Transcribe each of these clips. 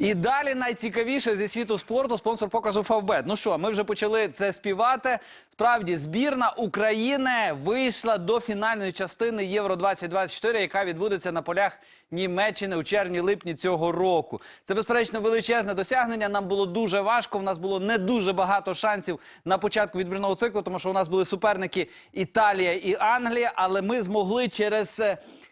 І далі найцікавіше зі світу спорту спонсор показу Фавбет. Ну що, ми вже почали це співати. Справді, збірна України вийшла до фінальної частини Євро 2024 яка відбудеться на полях Німеччини у червні-липні цього року. Це безперечно величезне досягнення. Нам було дуже важко. У нас було не дуже багато шансів на початку відбірного циклу, тому що у нас були суперники Італія і Англія. Але ми змогли через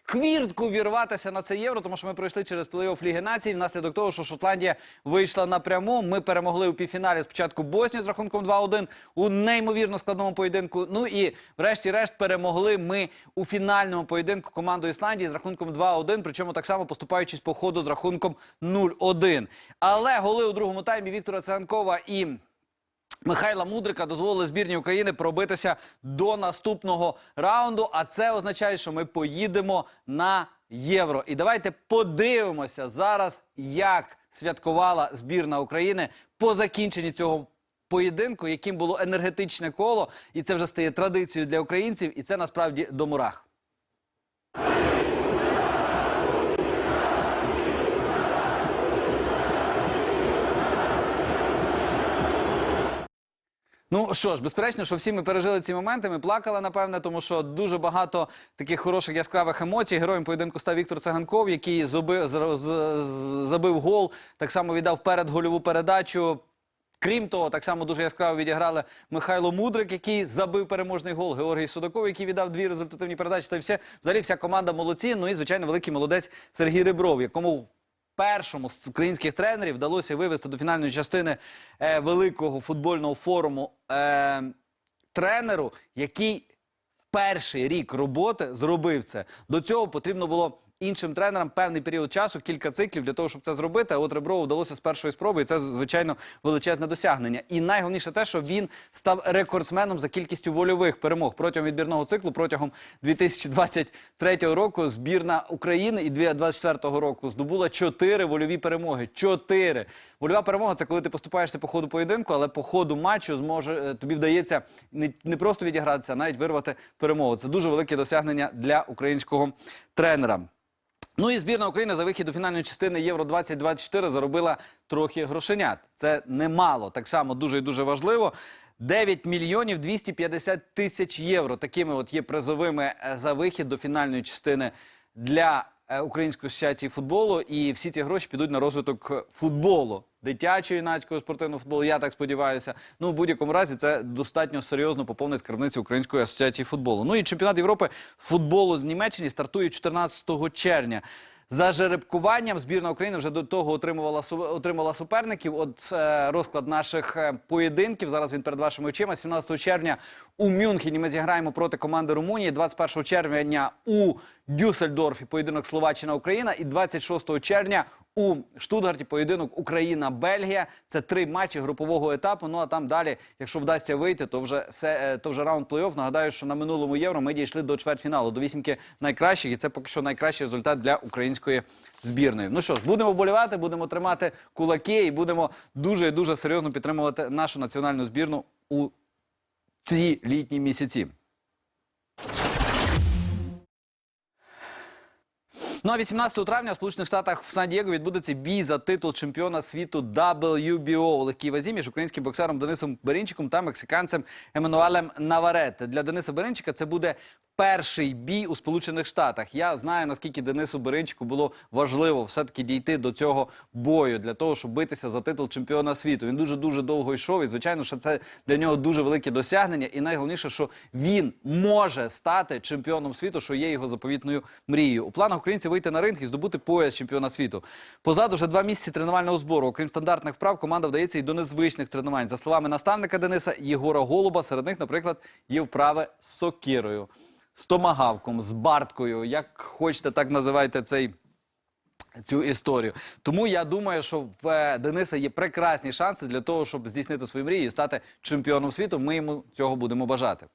хвіртку вірватися на це євро, тому що ми пройшли через плей-офф Ліги Націй. Внаслідок того, що Шотландія вийшла напряму. Ми перемогли у півфіналі спочатку Боснію з рахунком 2-1 у неймовірно складному поєдинку. Ну і врешті-решт перемогли ми у фінальному поєдинку команду Ісландії з рахунком 2-1, причому так само поступаючись по ходу з рахунком 0-1. Але голи у другому таймі Віктора Циганкова і Михайла Мудрика дозволили збірній України пробитися до наступного раунду. А це означає, що ми поїдемо на євро. І давайте подивимося зараз, як святкувала збірна України по закінченні цього поєдинку, яким було енергетичне коло, і це вже стає традицією для українців, і це насправді до мурах. Ну що ж, безперечно, що всі ми пережили ці моменти. Ми плакали, напевне, тому що дуже багато таких хороших яскравих емоцій. Героєм поєдинку став Віктор Циганков, який зуби- з- з- забив гол, так само віддав перед гольову передачу. Крім того, так само дуже яскраво відіграли Михайло Мудрик, який забив переможний гол, Георгій Судаков, який віддав дві результативні передачі. Та все взагалі вся команда молодці. Ну і звичайно, великий молодець Сергій Ребров, якому першому з українських тренерів вдалося вивести до фінальної частини е, великого футбольного форуму е, тренеру, який перший рік роботи зробив це. До цього потрібно було іншим тренерам певний період часу, кілька циклів для того, щоб це зробити. А от Реброву вдалося з першої спроби, і це звичайно величезне досягнення. І найголовніше те, що він став рекордсменом за кількістю вольових перемог протягом відбірного циклу протягом 2023 року. Збірна України і 2024 року здобула чотири вольові перемоги. Чотири вольова перемога це коли ти поступаєшся по ходу поєдинку, але по ходу матчу зможе е, тобі вдається не, не просто відігратися, а навіть вирвати перемогу. Це дуже велике досягнення для українського тренера. Ну і збірна України за вихід до фінальної частини Євро 2024 заробила трохи грошенят. Це немало, так само дуже і дуже важливо. 9 мільйонів 250 тисяч євро. Такими от є призовими е, за вихід до фінальної частини для Української асоціації футболу. І всі ці гроші підуть на розвиток е, футболу, дитячого юнацького спортивного футболу. Я так сподіваюся. Ну, в будь-якому разі, це достатньо серйозно поповнить скарбницю Української асоціації футболу. Ну і чемпіонат Європи футболу з Німеччини стартує 14 червня. За жеребкуванням збірна України вже до того отримувала отримала суперників. От е, розклад наших е, поєдинків. Зараз він перед вашими очима. 17 червня у Мюнхені ми зіграємо проти команди Румунії. 21 червня у Дюссельдорфі поєдинок Словаччина Україна. І 26 червня у Штутгарті поєдинок Україна-Бельгія. Це три матчі групового етапу. Ну а там далі, якщо вдасться вийти, то вже се, е, то вже раунд плей-офф. Нагадаю, що на минулому євро ми дійшли до чвертьфіналу, до вісімки найкращих, і це поки що найкращий результат для української збірної. Ну що ж, будемо вболівати, будемо тримати кулаки і будемо дуже і дуже серйозно підтримувати нашу національну збірну у ці літні місяці. Ну а 18 травня в Сполучених Штатах в Сан-Дієго відбудеться бій за титул чемпіона світу WBO у легкій вазі між українським боксером Денисом Беринчиком та мексиканцем Еммануелем Наварет. Для Дениса Беринчика це буде перший бій у Сполучених Штатах. Я знаю наскільки Денису Беринчику було важливо все-таки дійти до цього бою для того, щоб битися за титул чемпіона світу. Він дуже дуже довго йшов, і звичайно, що це для нього дуже велике досягнення. І найголовніше, що він може стати чемпіоном світу, що є його заповітною мрією. У планах українців вийти на ринг і здобути пояс чемпіона світу. Позаду вже два місяці тренувального збору. Окрім стандартних вправ, команда вдається і до незвичних тренувань. За словами наставника Дениса Єгора Голуба, серед них, наприклад, є вправи з сокирою, з томагавком, з барткою. Як хочете, так називайте цей цю історію. Тому я думаю, що в е, Дениса є прекрасні шанси для того, щоб здійснити свої мрії і стати чемпіоном світу. Ми йому цього будемо бажати.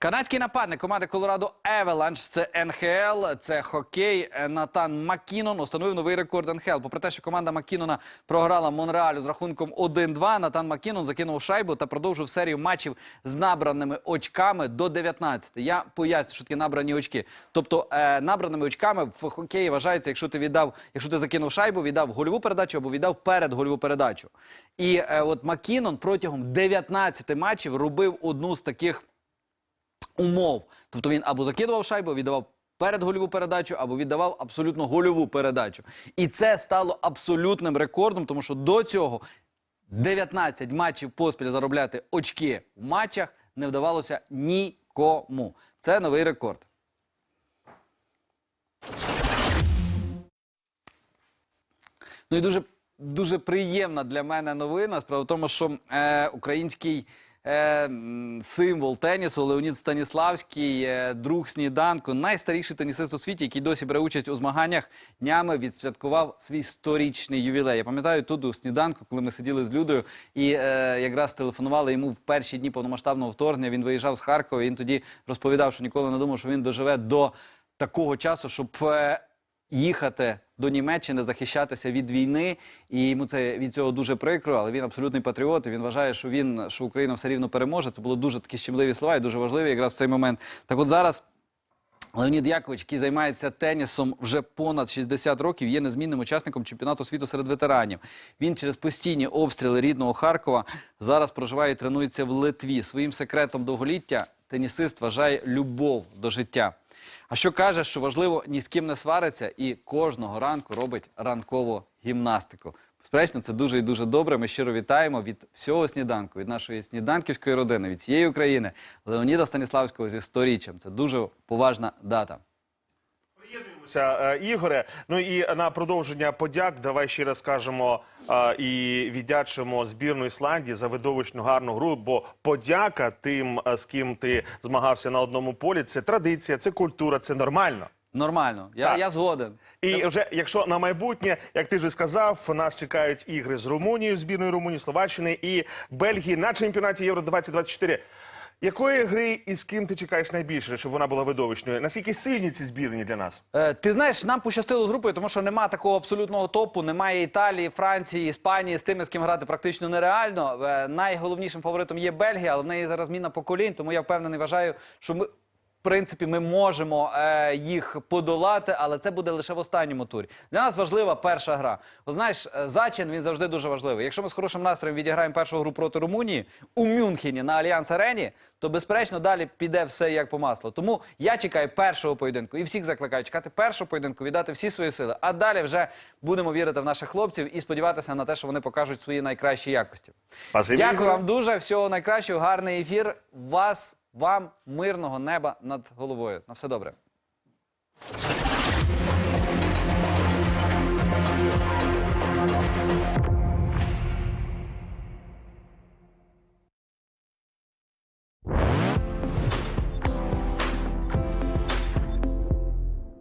Канадський нападник команди Колорадо Евеланш, це НХЛ, це хокей. Натан Маккінон установив новий рекорд НХЛ. Попри те, що команда Маккінона програла Монреалю з рахунком 1-2, Натан Маккінон закинув шайбу та продовжив серію матчів з набраними очками до 19. Я поясню, що таке набрані очки. Тобто е, набраними очками в хокеї вважається, якщо ти віддав, якщо ти закинув шайбу, віддав гольову передачу або віддав перед гольову передачу. І е, от Маккінон протягом 19 матчів робив одну з таких умов. Тобто він або закидував шайбу, віддавав перед гольову передачу, або віддавав абсолютно гольову передачу. І це стало абсолютним рекордом, тому що до цього 19 матчів поспіль заробляти очки в матчах не вдавалося нікому. Це новий рекорд. Ну і дуже, дуже приємна для мене новина. Справа в тому, що е, український символ тенісу Леонід Станіславський, е, друг сніданку, найстаріший тенісист у світі, який досі бере участь у змаганнях, днями відсвяткував свій сторічний ювілей. Я пам'ятаю тут у сніданку, коли ми сиділи з Людою і е, якраз телефонували йому в перші дні повномасштабного вторгнення. Він виїжджав з Харкова. Він тоді розповідав, що ніколи не думав, що він доживе до такого часу, щоб. Їхати до Німеччини, захищатися від війни, і йому це від цього дуже прикро, але він абсолютний патріот. і Він вважає, що він що Україна все рівно переможе. Це були дуже такі щемливі слова і дуже важливі якраз в цей момент. Так, от зараз. Леонід Якович, який займається тенісом вже понад 60 років, є незмінним учасником чемпіонату світу серед ветеранів. Він через постійні обстріли рідного Харкова зараз проживає і тренується в Литві. Своїм секретом довголіття тенісист вважає любов до життя. А що каже, що важливо ні з ким не свариться і кожного ранку робить ранкову гімнастику. Безперечно, це дуже і дуже добре. Ми щиро вітаємо від всього сніданку, від нашої сніданківської родини, від цієї України, Леоніда Станіславського зі сторіччям. Це дуже поважна дата. Приєднуємося, е, Ігоре. Ну і на продовження подяк. Давай ще раз скажемо е, і віддячимо збірну Ісландії за видовищну гарну гру. Бо подяка тим, е, з ким ти змагався на одному полі, це традиція, це культура, це нормально. Нормально, я, Так. я згоден. І вже якщо на майбутнє, як ти вже сказав, нас чекають ігри з Румунією, збірною Румунії, Словаччини і Бельгії на чемпіонаті Євро 2024 Якої гри і з ким ти чекаєш найбільше, щоб вона була видовищною? Наскільки сильні ці збірні для нас? Е, ти знаєш, нам пощастило з групою, тому що нема такого абсолютного топу. Немає Італії, Франції, Іспанії. З тими, з ким грати практично нереально. Е, найголовнішим фаворитом є Бельгія, але в неї зараз зміна поколінь. Тому я впевнений, вважаю, що ми. В принципі, ми можемо е, їх подолати, але це буде лише в останньому турі. Для нас важлива перша гра. О, знаєш, е, зачин він завжди дуже важливий. Якщо ми з хорошим настроєм відіграємо першу гру проти Румунії у Мюнхені на Альянс Арені, то безперечно далі піде все як по маслу. Тому я чекаю першого поєдинку і всіх закликаю чекати першого поєдинку, віддати всі свої сили. А далі вже будемо вірити в наших хлопців і сподіватися на те, що вони покажуть свої найкращі якості. Спасибі, Дякую вам дуже. Всього найкращого, гарний ефір. Вас, вам, мирного неба над головою. На все добре.